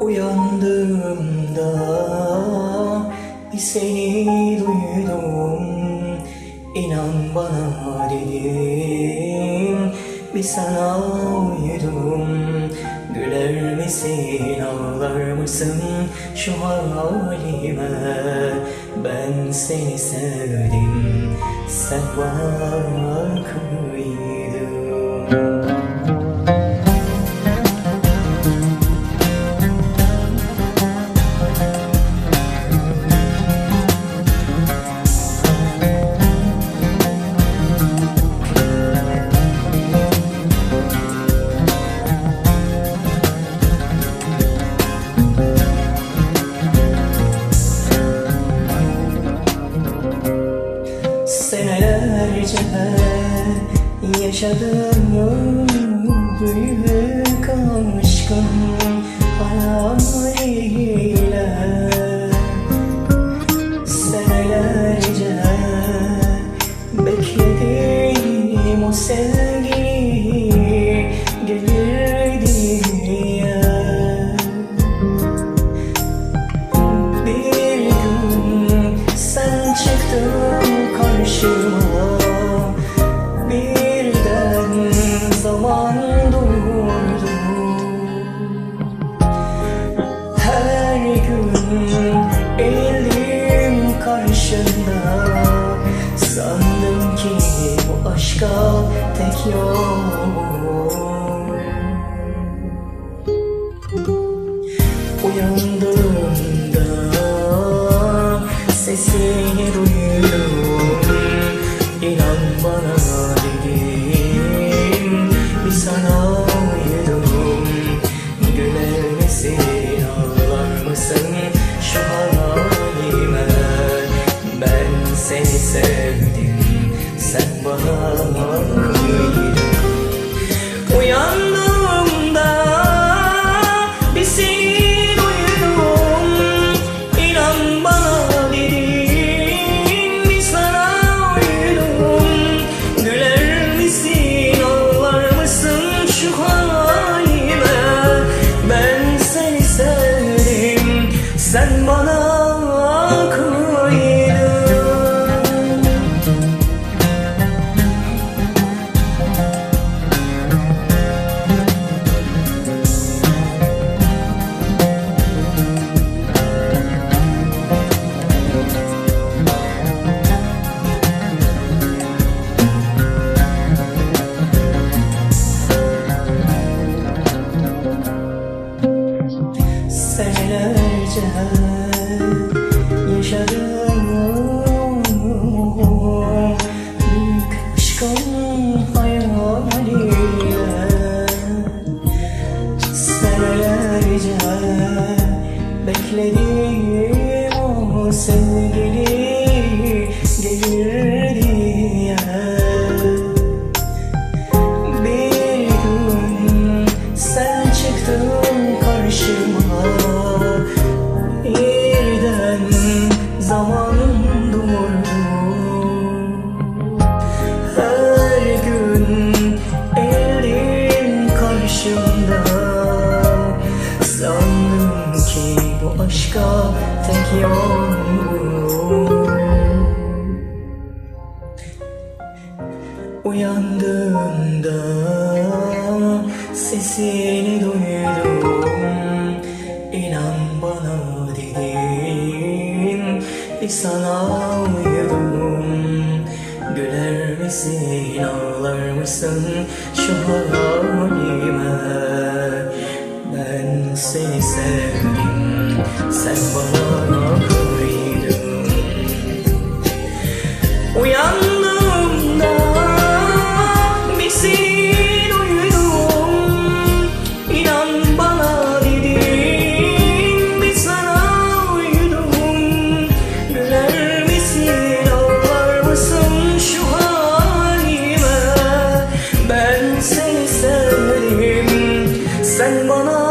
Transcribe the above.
Uyandığımda bir seni duydum. İnan bana dedim bir sana uydum. Güler misin ağlar mısın şu halime? Ben seni sevdim sen bana kıydın yaşadım büyük aşkın hayaliyle aşka tek yol sen Büyük aşkın hayaliyle. Senelerce bekledim o sevgili gelir aşka tek yol Uyandığımda sesini duydum. İnan bana dedim bir sana uydum Güler misin ağlar mısın? Şu halime seni sevmeliyim Sen bana